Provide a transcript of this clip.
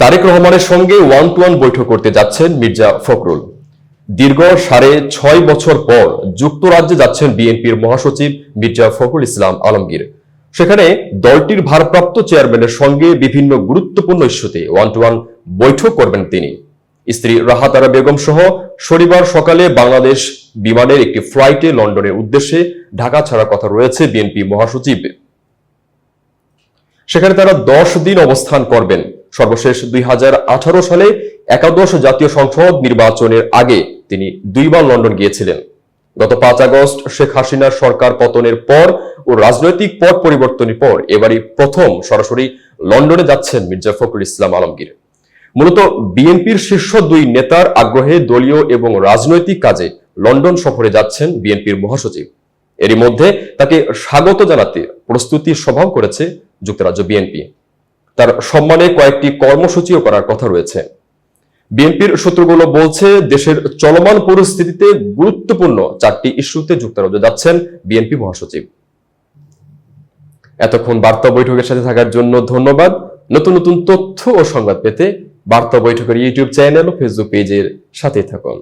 তারেক রহমানের সঙ্গে one two one বৈঠক করতে যাচ্ছেন মির্জা ফখরুল। দীর্ঘ সাড়ে ছয় বছর পর যুক্তরাজ্যে যাচ্ছেন বিএনপির মহাসচিব মির্জা ফখরুল ইসলাম আলমগীর। সেখানে দলটির ভারপ্রাপ্ত চেয়ারম্যানের সঙ্গে বিভিন্ন গুরুত্বপূর্ণ ইস্যুতে ওয়ান টু ওয়ান বৈঠক করবেন তিনি। স্ত্রী রাহাতারা বেগম সহ শনিবার সকালে বাংলাদেশ বিমানের একটি ফ্লাইটে লন্ডনের উদ্দেশ্যে ঢাকা ছাড়ার কথা রয়েছে বিএনপি মহাসচিব। সেখানে তারা দশ দিন অবস্থান করবেন। সর্বশেষ দুই হাজার আঠারো সালে একাদশ জাতীয় সংসদ নির্বাচনের আগে তিনি দুইবার লন্ডন গিয়েছিলেন। গত পাঁচ আগস্ট শেখ হাসিনার সরকার পতনের পর ও রাজনৈতিক পট পরিবর্তনের পর এবারই প্রথম সরাসরি লন্ডনে যাচ্ছেন মির্জা ফখরুল ইসলাম আলমগীর। মূলত বিএনপির শীর্ষ দুই নেতার আগ্রহে দলীয় এবং রাজনৈতিক কাজে লন্ডন সফরে যাচ্ছেন বিএনপির মহাসচিব। এরই মধ্যে তাকে স্বাগত জানাতে প্রস্তুতি সভাও করেছে যুক্তরাজ্য বিএনপি। তার সম্মানে কয়েকটি কর্মসূচিও করার কথা রয়েছে। বিএনপির সূত্রগুলো বলছে, দেশের চলমান পরিস্থিতিতে গুরুত্বপূর্ণ চারটি ইস্যুতে যুক্তরাজ্য যাচ্ছেন বিএনপি মহাসচিব। এতক্ষণ বার্তা বৈঠকের সাথে থাকার জন্য ধন্যবাদ। নতুন নতুন তথ্য ও সংবাদ পেতে বার্তা বৈঠকের ইউটিউব চ্যানেল ও ফেসবুক পেজের সাথে থাকুন।